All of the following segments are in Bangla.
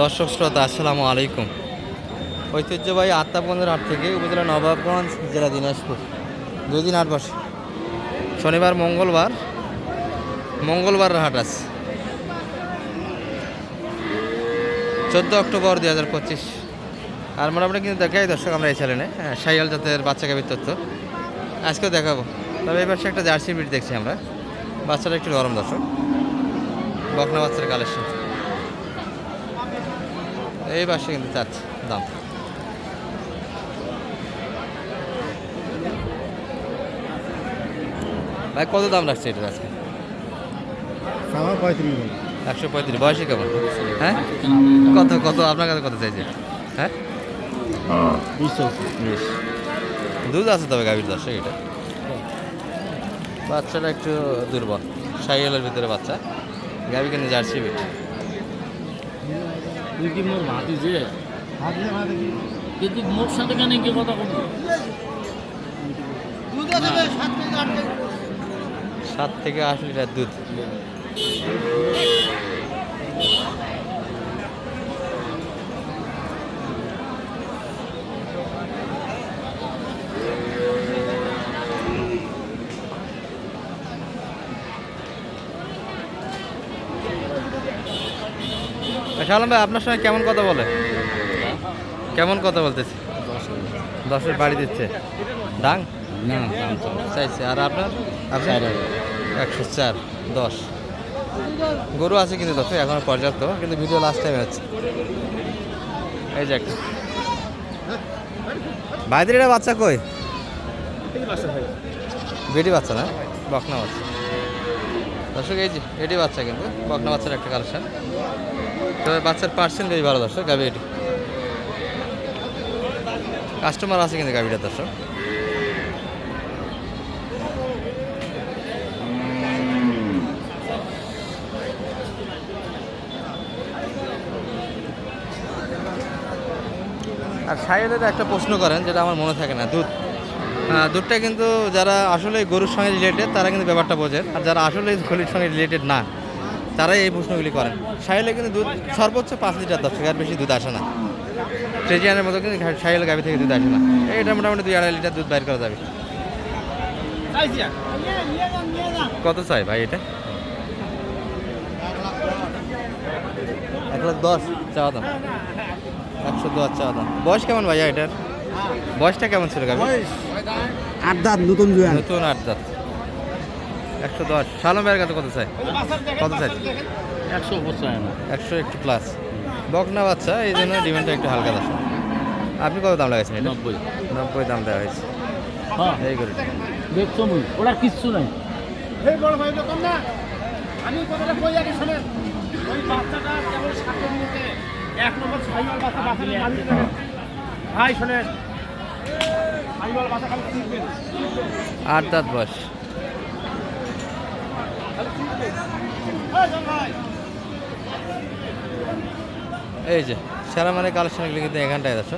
দর্শক শ্রোতা আসসালামু আলাইকুম। ঐতিহ্যবাহী আত্মাপন্দের হাট থেকে উপজেলা নবাবগঞ্জ জেলা দিনাজপুর। দুই দিন হাট বসে। শনিবার মঙ্গলবার মঙ্গলবার হাট আছে। চোদ্দ অক্টোবর দুই হাজার পঁচিশ। আর মোটামুটি কিন্তু দেখাই দর্শক আমরা এই চ্যানেলে হ্যাঁ, সাইয়াল জাতের বাচ্চা গাভীর তথ্য। আজকেও দেখাবো। তবে এবার সে একটা জার্সি বিট দেখছি আমরা। বাচ্চাটা একটু গরম দর্শক। বকনা বাচ্চার কালেকশন এই পাশে কিন্তু চাচ্ছে দাম। ভাই কত দাম রাখছে এটার আজকে? আমার পঁয়ত্রিশ একশো পঁয়ত্রিশ বয়সে কেমন? হ্যাঁ? কত কত আপনার কাছে কত চাইছে? হ্যাঁ? বিশ বিশ। দুধ আছে তবে গাভীর দর্শক এটা। বাচ্চাটা একটু দুর্বল। সাইকেলের ভিতরে বাচ্চা। গাভী কিন্তু জার্সি বিট। তুই কি মোর ভাতি যে? কিন্তু মোর সাথে কেন কি কথা কম সাত থেকে আট লিটার দুধ। শালাম ভাই আপনার সঙ্গে কেমন কথা বলে? কেমন কথা বলতেছে? দশের বাড়ি দিচ্ছে। ডাং না দাম তো চাইছে। আর আপনার? একশো চার দশ। গরু আছে কিন্তু দশ এখনও পর্যাপ্ত কিন্তু ভিডিও লাস্ট টাইমে হচ্ছে এই যে একটা। ভাইদের এটা বাচ্চা কই? বেটি বাচ্চা না? বকনা বাচ্চা। দর্শক, এই যে, এটি বাচ্চা কিন্তু, বকনা বাচ্চার একটা কালেকশন তবে বাচ্চার পার্সেন্ট বেশ ভালো দর্শক গাবি এটি। কাস্টমার আছে কিন্তু গাবিটা দর্শক। আর সাহেবের একটা প্রশ্ন করেন, যেটা আমার মনে থাকে না, দুধ। দুধটা কিন্তু যারা আসলে গরুর সঙ্গে রিলেটেড তারা কিন্তু ব্যাপারটা বোঝেন আর যারা আসলে গরুর সঙ্গে রিলেটেড না তারাই এই প্রশ্নগুলি করেন। সাহেলে কিন্তু দুধ সর্বোচ্চ পাঁচ লিটার দশ টাকার বেশি দুধ আসে না। ট্রেজিয়ানের মতো কিন্তু সাহেল গাভি থেকে দুধ আসে না। এটা মোটামুটি দুই আড়াই লিটার দুধ বাইর করা যাবে। কত চাই ভাই এটা? এক লাখ দশ। চাওয়া দাম। একশো দশ চাওয়া দাম। বয়স কেমন ভাইয়া এটার? বয়সটা কেমন ছিল গাভি আট দাঁত নতুন জুয়ান। নতুন আট দাঁত। একশো দশ। সালাম ভাইয়ের কাছে কত চাই? কত চাই? একশো একশো একটু প্লাস বকনা বাচ্চা এই জন্য ডিমান্ডটা একটু হালকা দাম। আপনি কত দাম লাগাইছেন নব্বই। নব্বই দাম দেওয়া হয়েছে। হ্যাঁ। এই করে দেখছ মুই। ওরা কিচ্ছু নাই। এই বড় ভাই কম না। আমি কথাটা কই আগে শোনেন। ওই বাচ্চাটা কেবল সাথে নিতে এক নম্বর বাচ্চা দেবেন ভাই শোনেন। আট দাঁত বয়স। এই যে সেরা মানে কালেকশনগুলি কিন্তু এখানটায় আছে।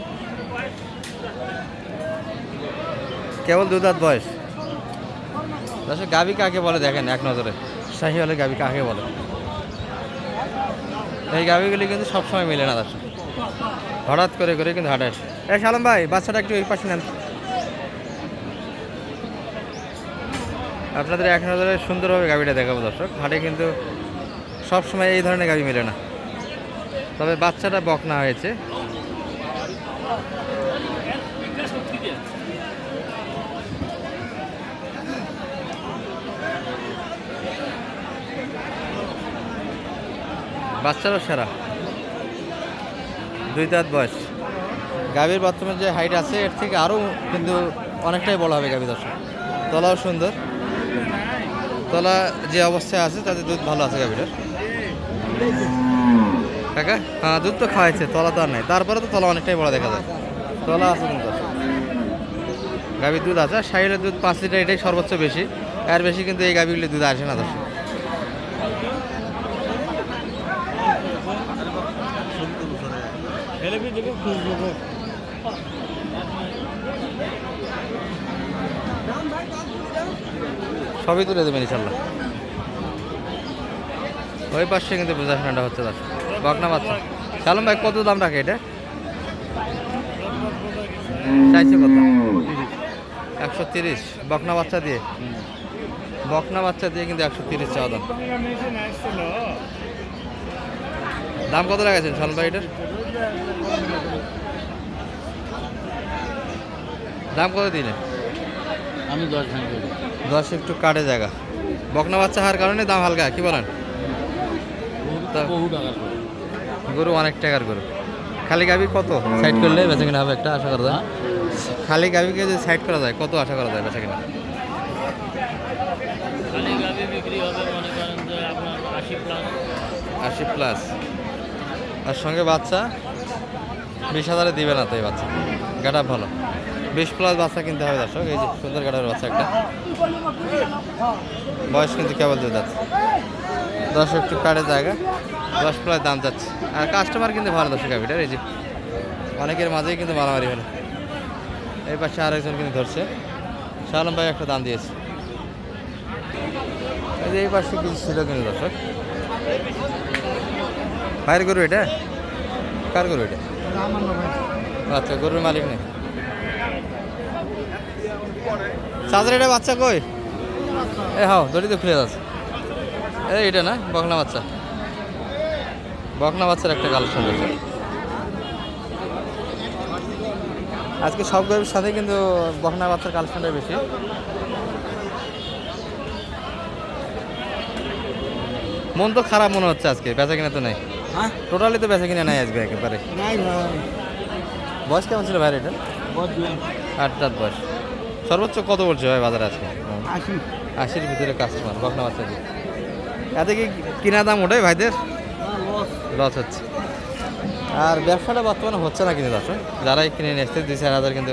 কেবল দু দাঁত বয়স। দর্শক গাবি কাকে বলে দেখেন এক নজরে। শাহি হলে গাবি কাকে বলে? এই গাবিগুলি কিন্তু সবসময় মিলে না দর্শক। হঠাৎ করে করে কিন্তু হাঁটে এই সালাম ভাই বাচ্চাটা একটু এই পাশে নেন। আপনাদের এক নজরে সুন্দরভাবে গাবিটা দেখাবো দর্শক। হাটে কিন্তু সবসময় এই ধরনের গাবি মেলে না। তবে বাচ্চাটা বকনা হয়েছে। বাচ্চারও সেরা। দুই দাঁত বয়স। গাভীর বাথরুমের যে হাইট আছে, এর থেকে আরও কিন্তু অনেকটাই বড় হবে গাভী দর্শক। তলাও সুন্দর। তলা যে অবস্থায় আছে, তাতে দুধ ভালো আছে গাভীটার কাকা হ্যাঁ দুধ তো খাওয়াইছে, তলা তো আর নাই। তারপরে তো তলা অনেকটাই বড় দেখা যায়। তলা আছে কিন্তু গাভীর দুধ আছে সাইডের দুধ পাঁচ লিটার এটাই সর্বোচ্চ বেশি। এর বেশি কিন্তু এই গাভীগুলি দুধ আসে না দর্শক। সবই তুলে দেবেন ইনশাল্লাহ। ওই পাশে কিন্তু বোঝাশোনাটা হচ্ছে তার বকনা বাচ্চা। শালম ভাই, কত দাম রাখে এটা? চাইছে কত? একশো তিরিশ। বকনা বাচ্চা দিয়ে? বকনা বাচ্চা দিয়ে কিন্তু একশো তিরিশ চাওয়া দাম। দাম কত লাগাইছেন শালম ভাই এটার? দাম কত দিলেন? আমি দশ ভাঙি করি দশ একটু কাটে জায়গা। বকনা বাচ্চা হওয়ার কারণে দাম হালকা কি বলেন? গরু অনেক টাকার গরু। খালি গাভি কত? সাইড করলে বেচা কিনা হবে একটা আশা করা যায়। খালি গাভিকে যদি সাইড করা যায় কত আশা করা যায় বেচা কিনা? খালি গাভি বিক্রি হবে মনে করেন যে আপনার আশি প্লাস আশি প্লাস আর সঙ্গে বাচ্চা বিশ হাজারে দিবে না তো এই বাচ্চা। গাটা ভালো। বিশ প্লাস বাচ্চা কিনতে হবে দর্শক, এই যে সুন্দর গাটার বাচ্চা একটা। বয়স কিন্তু কেবল দিয়ে যাচ্ছে দশ একটু কাটে জায়গা, দশ প্লাস দাম যাচ্ছে। আর কাস্টমার কিন্তু ভালো দর্শক গাভিটার এই যে অনেকের মাঝেই কিন্তু মারামারি হলো। এই পাশে আরেকজন কিন্তু ধরছে। শালম ভাই একটা দাম দিয়েছে। এই যে এই পাশে কিছু ছিল কিন্তু দর্শক। ভাইয়ের গরু এটা? কার গরু এটা? আচ্ছা গরুর মালিক নেই। চাঁদের এটা বাচ্চা কই? এ হাও দড়ি তো খুলে যাচ্ছে। এই এটা না বকনা বাচ্চা। বকনা বাচ্চার একটা কালেকশন রয়েছে আজকে সব গরুর সাথে কিন্তু বকনা বাচ্চার কালেকশনটা বেশি। মন তো খারাপ মনে হচ্ছে আজকে বেচা কিনা তো নাই। হ্যাঁ? টোটালি তো বেচা কিনা নাই আজকে একেবারে। নাই ভাই। বয়স কেমন ছিল ভাইয়ের এটা? আট রাত বয়স। সর্বোচ্চ কত বলছে ভাই বাজারে আজকে? আসি আশির ভিতরে কাস্টমার বকনা বাচ্চা এতে কি কিনা দাম ওটাই ভাইদের? লস হচ্ছে। আর ব্যবসাটা বর্তমানে হচ্ছে না কিন্তু দর্শক। যারাই কিনে নিয়ে এসছে দুই চার হাজার কিন্তু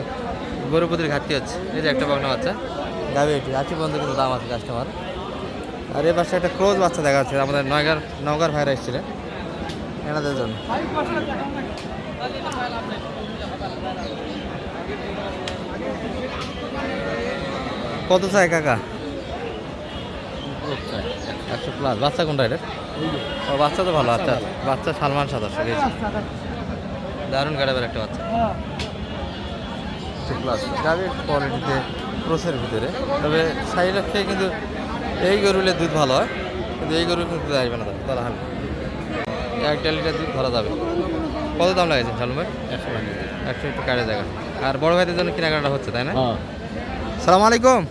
গরু প্রতির ঘাটতি হচ্ছে। এই যে একটা বকনা বাচ্চা গাবি এটি। আশি পর্যন্ত কিন্তু দাম আছে কাস্টমার আর এ পাশে একটা ক্রোজ বাচ্চা দেখা যাচ্ছে আমাদের নয়গার নওগার ভাইরা এসেছিলেন এনাদের জন্য। কত চাই কাকা? একশো প্লাস বাচ্চা কোনটা এটা? ও বাচ্চা তো ভালো আচ্ছা। বাচ্চা সালমান সাদা সঙ্গে দারুণ গাড়াবের একটা বাচ্চা। একশো প্লাস গাড়ির কোয়ালিটিতে ক্রোসের ভিতরে। তবে সাইড খেয়ে কিন্তু এই গরুলে দুধ ভালো হয়। কিন্তু এই গরু কিন্তু আসবে না তারা হালকা এক দেড় লিটার দুধ ধরা যাবে। কত দাম লাগেছে সালমান ভাই একশো একশো একটু কাটে জায়গা আর বড় ভাইদের জন্য কেনাকাটা হচ্ছে তাই না? হ্যাঁ। সালাম আলাইকুম।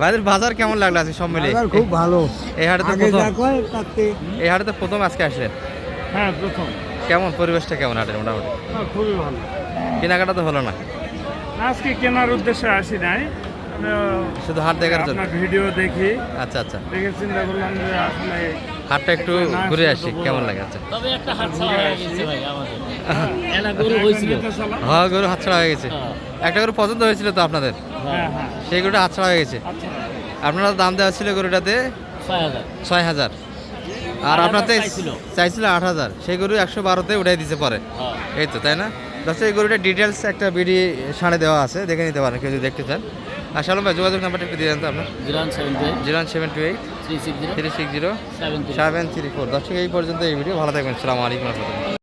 ভাইদের বাজার কেমন লাগল আজকে সব মিলিয়ে? খুব ভালো। এই হাটে তো প্রথম এই হাটে তো প্রথম আজকে আসলেন হ্যাঁ প্রথম। কেমন পরিবেশটা কেমন হাটের মোটামুটি? হ্যাঁ, খুবই ভালো। কেনাকাটা তো হলো না? আজকে কেনার উদ্দেশ্যে আসি নাই। শুধু হাট দেখার জন্য? ভিডিও দেখি। আচ্ছা আচ্ছা। দেখে চিন্তা করলাম যে আসলে হাটটা একটু ঘুরে আসি কেমন ব্যাপার। লাগে আচ্ছা তবে একটা হাত ছাড়া হয়ে গেছে ভাই আমাদের। এনা গরু হয়েছিল। হ্যাঁ গরু হাতছাড়া হয়ে গেছে। হ্যাঁ। একটা গরু পছন্দ হয়েছিল তো আপনাদের? হ্যাঁ হ্যাঁ। সেই গরুটা হাতছাড়া হয়ে গেছে। আপনারা দাম দেওয়া ছিল গরুটাতে? ছয় হাজার। আর আপনাতে চাইছিল। আট হাজার। সেই গরু একশো বারোতে উঠাই দিতে পারে। এই তো তাই না? দশ এই গরুটার ডিটেলস একটা বিডি সাড়ে দেওয়া আছে। দেখে নিতে পারেন কেউ যদি দেখতে চান। আর শালম ভাই যোগাযোগ নাম্বারটা একটু দিয়ে দেন তো আপনার। Zero seven two eight. Three six zero three six zero seven three four. দর্শক এই পর্যন্ত এই ভিডিও। ভালো থাকবেন। সালামু আলাইকুম